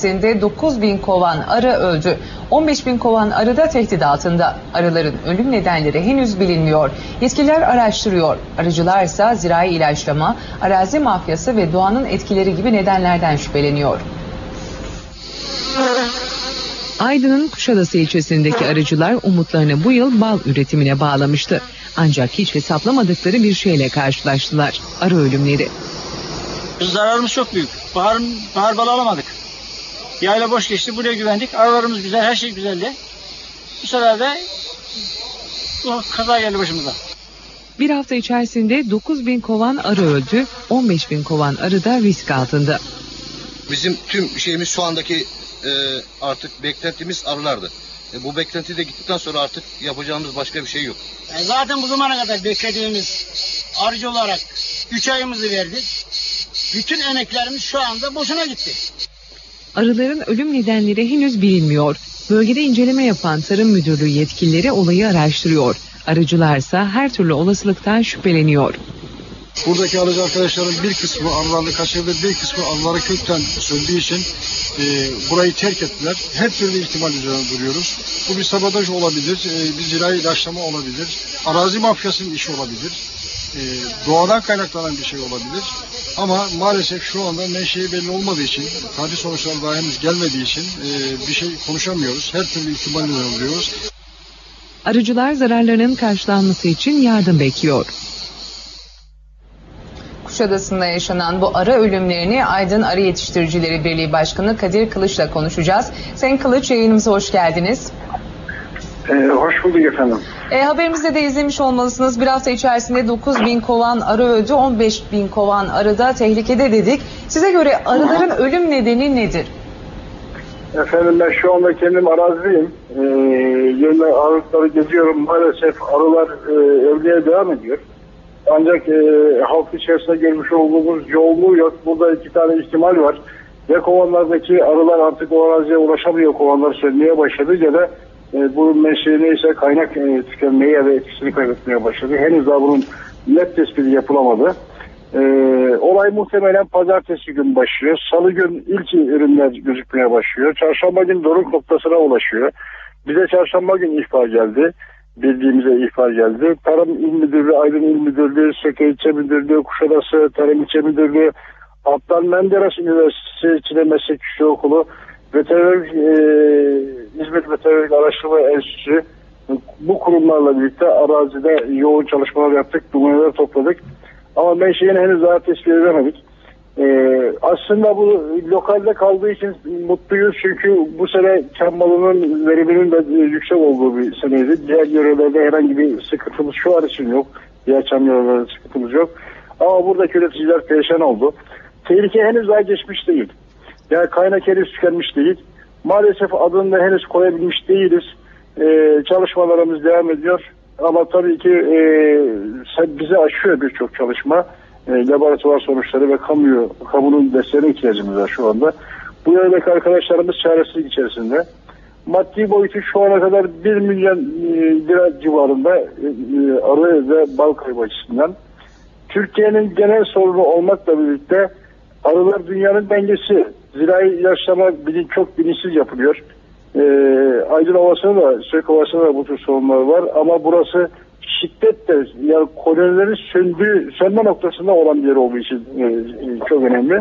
içerisinde 9 bin kovan arı öldü. 15 bin kovan arı da tehdit altında. Arıların ölüm nedenleri henüz bilinmiyor. Yetkililer araştırıyor. Arıcılar ise zirai ilaçlama, arazi mafyası ve doğanın etkileri gibi nedenlerden şüpheleniyor. Aydın'ın Kuşadası ilçesindeki arıcılar umutlarını bu yıl bal üretimine bağlamıştı. Ancak hiç hesaplamadıkları bir şeyle karşılaştılar. Arı ölümleri. Zararımız çok büyük. Bahar, bahar balı alamadık. Yayla boş geçti. Buraya güvendik. Arılarımız güzel. Her şey güzeldi. Bu sefer de bu kaza geldi başımıza. Bir hafta içerisinde 9 bin kovan arı öldü, 15 bin kovan arı da risk altında. Bizim tüm şeyimiz şu andaki e, artık beklentimiz arılardı. E, bu beklenti de gittikten sonra artık yapacağımız başka bir şey yok. Yani zaten bu zamana kadar beklediğimiz arıcı olarak 3 ayımızı verdik. Bütün emeklerimiz şu anda boşuna gitti. Arıların ölüm nedenleri henüz bilinmiyor. Bölgede inceleme yapan Tarım Müdürlüğü yetkilileri olayı araştırıyor. Arıcılarsa her türlü olasılıktan şüpheleniyor. Buradaki arıcı arkadaşların bir kısmı arılarını kaçırdı, bir kısmı arıları kökten söndüğü için e, burayı terk ettiler. Her türlü ihtimal üzerine duruyoruz. Bu bir sabotaj olabilir, e, bir zirai ilaçlama olabilir, arazi mafyasının işi olabilir, e, doğadan kaynaklanan bir şey olabilir. Ama maalesef şu anda menşei belli olmadığı için, katil sonuçları daha henüz gelmediği için e, bir şey konuşamıyoruz. Her türlü ihtimal üzerine duruyoruz. Arıcılar zararlarının karşılanması için yardım bekliyor. Kuşadası'nda yaşanan bu arı ölümlerini Aydın Arı Yetiştiricileri Birliği Başkanı Kadir Kılıç'la konuşacağız. Sayın Kılıç yayınımıza hoş geldiniz. Ee, hoş bulduk efendim. E, haberimizde de izlemiş olmalısınız. Bir hafta içerisinde 9 bin kovan arı öldü, 15 bin kovan arı da tehlikede dedik. Size göre arıların ölüm nedeni nedir? Efendim ben şu anda kendim araziyim. Ee, yerine arıları geziyorum. Maalesef arılar e, ölmeye devam ediyor. Ancak e, halk içerisinde görmüş olduğumuz yoğunluğu yok. Burada iki tane ihtimal var. Ya kovanlardaki arılar artık o araziye ulaşamıyor. Kovanlar sönmeye başladı ya da e, bu menşei neyse kaynak e, tükenmeye da etkisini kaybetmeye başladı. Henüz daha bunun net tespiti yapılamadı. E, olay muhtemelen pazartesi gün başlıyor. Salı gün ilk ürünler gözükmeye başlıyor. Çarşamba gün doruk noktasına ulaşıyor. Bize çarşamba gün ihbar geldi. Bildiğimize ihbar geldi. Tarım İl Müdürlüğü, Aydın İl Müdürlüğü, Seke İlçe Müdürlüğü, Kuşadası Tarım İlçe Müdürlüğü, Adnan Menderes Üniversitesi İçine Meslek Okulu, Veteriner e, İzmir Veteriner Araştırma Enstitüsü bu kurumlarla birlikte arazide yoğun çalışmalar yaptık, numuneler topladık. Ama menşeini henüz daha tespit edemedik. Ee, aslında bu lokalde kaldığı için mutluyuz çünkü bu sene çam malının veriminin de yüksek olduğu bir seneydi. Diğer yörelerde herhangi bir sıkıntımız şu an için yok. Diğer çam yörelerinde sıkıntımız yok. Ama buradaki üreticiler perişan oldu. Tehlike henüz daha geçmiş değil. Yani kaynak henüz tükenmiş değil. Maalesef adını da henüz koyabilmiş değiliz. Ee, çalışmalarımız devam ediyor. Ama tabii ki e, bize aşıyor birçok çalışma. E, laboratuvar sonuçları ve kamu, kamunun desteğine ihtiyacımız var şu anda. Bu yöndeki arkadaşlarımız çaresizlik içerisinde. Maddi boyutu şu ana kadar 1 milyon e, lira civarında e, e, arı ve bal kaybı açısından. Türkiye'nin genel sorunu olmakla birlikte arılar dünyanın dengesi. Zirai ilaçlama bilin, çok bilinçsiz yapılıyor. E, Aydın Ovası'nda da, Sök Ovası'nda da bu tür sorunlar var. Ama burası şiddetle yani kolonilerin söndüğü, sönme noktasında olan bir yer olduğu için e, çok önemli.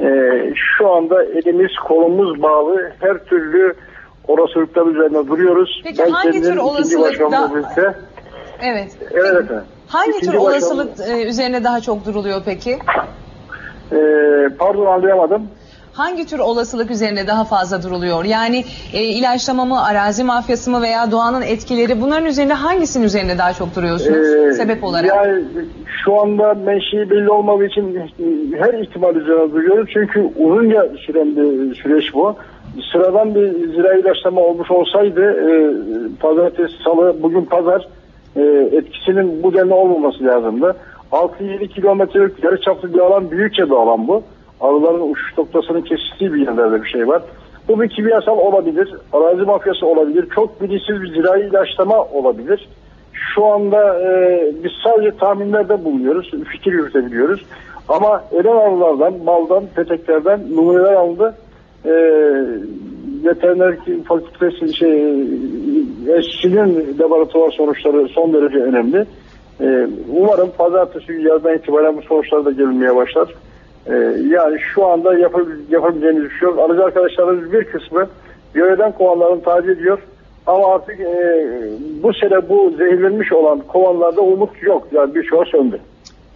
E, şu anda elimiz kolumuz bağlı. Her türlü olasılıklar üzerine duruyoruz. Peki ben hangi tür olasılıkta... Evet. Evet efendim. Hangi İkinci tür olasılık başkanım... üzerine daha çok duruluyor peki? E, pardon anlayamadım hangi tür olasılık üzerine daha fazla duruluyor? Yani e, ilaçlama mı, arazi mafyası mı veya doğanın etkileri bunların üzerinde hangisinin üzerine daha çok duruyorsunuz ee, sebep olarak? Yani şu anda menşei belli olmadığı için her ihtimal üzerine duruyoruz. Çünkü uzunca süren bir süreç bu. Sıradan bir zira ilaçlama olmuş olsaydı e, pazartesi, salı, bugün pazar e, etkisinin bu denli olmaması lazımdı. 6-7 kilometrelik yarı çaplı bir alan, büyükçe bir alan bu arıların uçuş noktasının kesiştiği bir yerlerde bir şey var. Bu bir kimyasal olabilir, arazi mafyası olabilir, çok bilinçsiz bir zirai ilaçlama olabilir. Şu anda e, biz sadece tahminlerde bulunuyoruz, fikir yürütebiliyoruz. Ama ölen arılardan, maldan, peteklerden numuneler alındı. e, veteriner fakültesi şey eşçinin laboratuvar sonuçları son derece önemli. E, umarım pazartesi yarından itibaren bu sonuçlar da gelmeye başlar. E, yani şu anda bir şey yok. Alıcı arkadaşlarımız bir kısmı görevden kovanlarını taciz ediyor. Ama artık e, bu sene bu zehirlenmiş olan kovanlarda umut yok. Yani birçoğu söndü.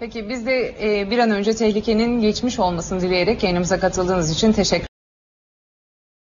Peki biz de e, bir an önce tehlikenin geçmiş olmasını dileyerek yayınımıza katıldığınız için teşekkür